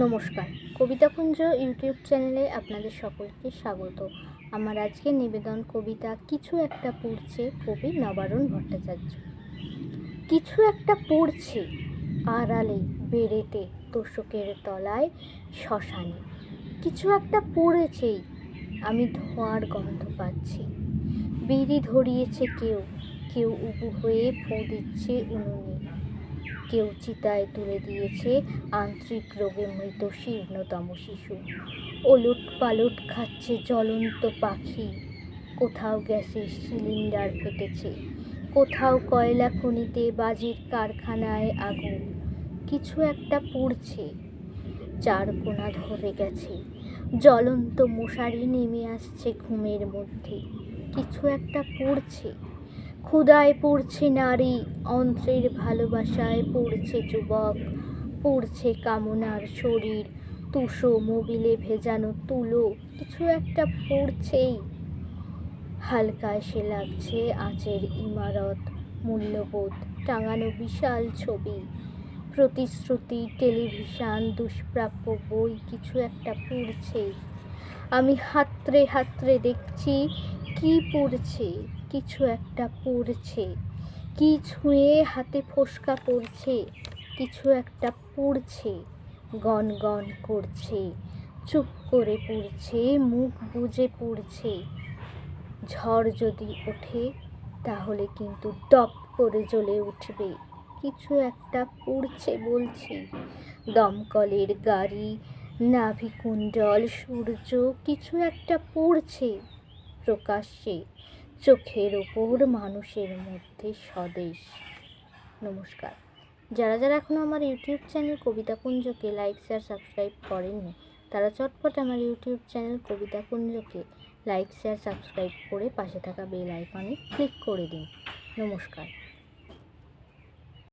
নমস্কার। কবিতাকুঞ্জ ইউটিউব চ্যানেলে আপনাদের সকলকে স্বাগত। আমার আজকের নিবেদন কবিতা কিছু একটা পড়ছে কবি নবারুণ ভট্টাচার্য কিছু একটা পড়ছে আড়ালে বেড়েতে তোষকের তলায় শ্মশানে। কিছু একটা পড়েছেই আমি ধোঁয়ার গন্ধ পাচ্ছি। বিড়ি ধরিয়েছে কেউ কেউ উবু হয়ে ফোঁ দিচ্ছে উনুনে। কেউ চিতায় তুলে দিয়েছে আন্তরিক রোগে মৃত শীর্ণতম শিশু। ওলট পালট খাচ্ছে জ্বলন্ত পাখি। কোথাও গ্যাসের সিলিন্ডার ফেটেছে। কোথাও কয়লা খনিতে বাজির কারখানায় আগুন। কিছু একটা পড়ছে। চার কোনা ধরে গেছে। জ্বলন্ত মশারি নেমে আসছে ঘুমের মধ্যে। কিছু একটা পড়ছে। ক্ষুদায় পড়ছে নারী, অন্ত্রের ভালোবাসায় পড়ছে যুবক, পড়ছে কামনার শরীর, তুষো মোবিলে ভেজানো তুলো, কিছু একটা পড়ছেই। হালকা এসে লাগছে আঁচের ইমারত, মূল্যবোধ, টাঙানো বিশাল ছবি। প্রতিশ্রুতি, টেলিভিশন, দুষ্প্রাপ্য বই, কিছু একটা পড়ছেই। আমি হাতড়ে হাতড়ে দেখছি কি পড়ছে? কিছু একটা পড়ছে। কি ছুঁয়ে হাতে ফোসকা পড়ছে? কিছু একটা পড়ছে। গন গন করছে। চুপ করে পড়ছে, মুখ বুজে পড়ছে। ঝড় যদি ওঠে, তাহলে কিন্তু টপ করে জ্বলে উঠবে। কিছু একটা পড়ছে বলছি। দমকলের গাড়ি, নাভিকুণ্ডল, সূর্য, কিছু একটা পড়ছে। প্রকাশ্যে চোখের ওপর মানুষের মধ্যে স্বদেশ। নমস্কার। যারা যারা এখনও আমার ইউটিউব চ্যানেল কবিতাকুঞ্জকে লাইক শেয়ার সাবস্ক্রাইব করেননি, তারা চটপট আমার ইউটিউব চ্যানেল কবিতাকুঞ্জকে লাইক শেয়ার সাবস্ক্রাইব করে পাশে থাকা বেল আইকনে ক্লিক করে দিন। নমস্কার।